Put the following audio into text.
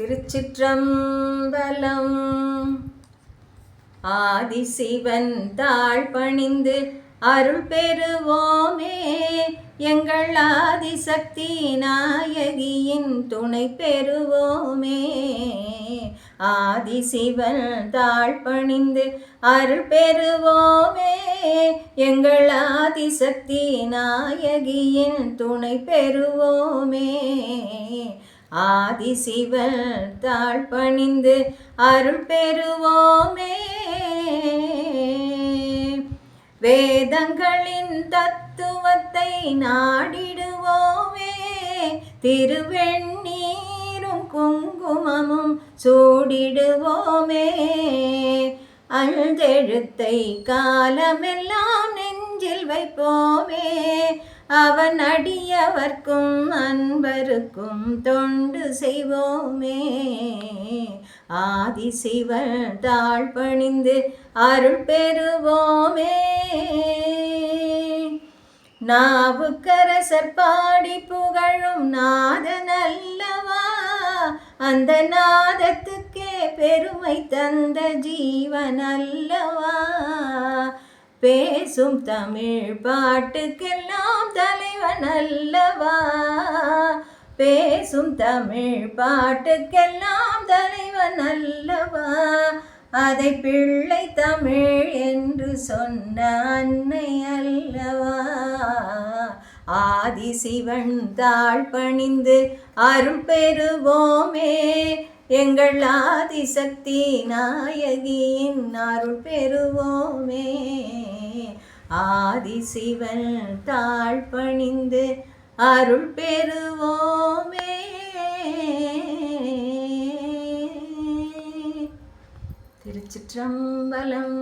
திருச்சிற்றம்பலம். ஆதிசிவன் தாழ் பணிந்து அருள் பெறுவோமே. எங்கள் ஆதிசக்தி நாயகியின் துணை பெறுவோமே. ஆதிசிவன் தாழ் பணிந்து அருள் பெறுவோமே. எங்கள் ஆதிசக்தி நாயகியின் துணை பெறுவோமே. ஆதிசிவன் தாழ் பணிந்து அருள் பெறுவோமே. வேதங்களின் தத்துவத்தை நாடிடுவோமே. திருவெண்ணீரும் குங்குமமும் சூடிடுவோமே. அழுதெழுத்தை காலமெல்லாம் நெஞ்சில் வைப்போமே. அவன் அடியவர்க்கும் அன்பருக்கும் தொண்டு செய்வோமே. ஆதிசிவன் தாழ் பணிந்து அருள் பெறுவோமே. நாவுக்கரசர் பாடி புகழும் நாதன் அல்லவா? அந்த நாதத்துக்கே பெருமை தந்த ஜீவன் அல்லவா? பேசும் தமிழ் பாட்டுக்கெல்லாம் தலைவன் அல்லவா? பேசும் தமிழ் பாட்டுக்கெல்லாம் தலைவன் அல்லவா? அதை பிள்ளை தமிழ் என்று சொன்ன அன்னை அல்லவா? ஆதிசிவன் தாழ் பணிந்து அருள் பெறுவோமே. எங்கள் ஆதிசக்தி நாயகியின் அருள் பெறுவோமே. ஆதிசிவன் தாழ் பணிந்து அருள் பெறுவோமே. திருச்சிற்றம்பலம்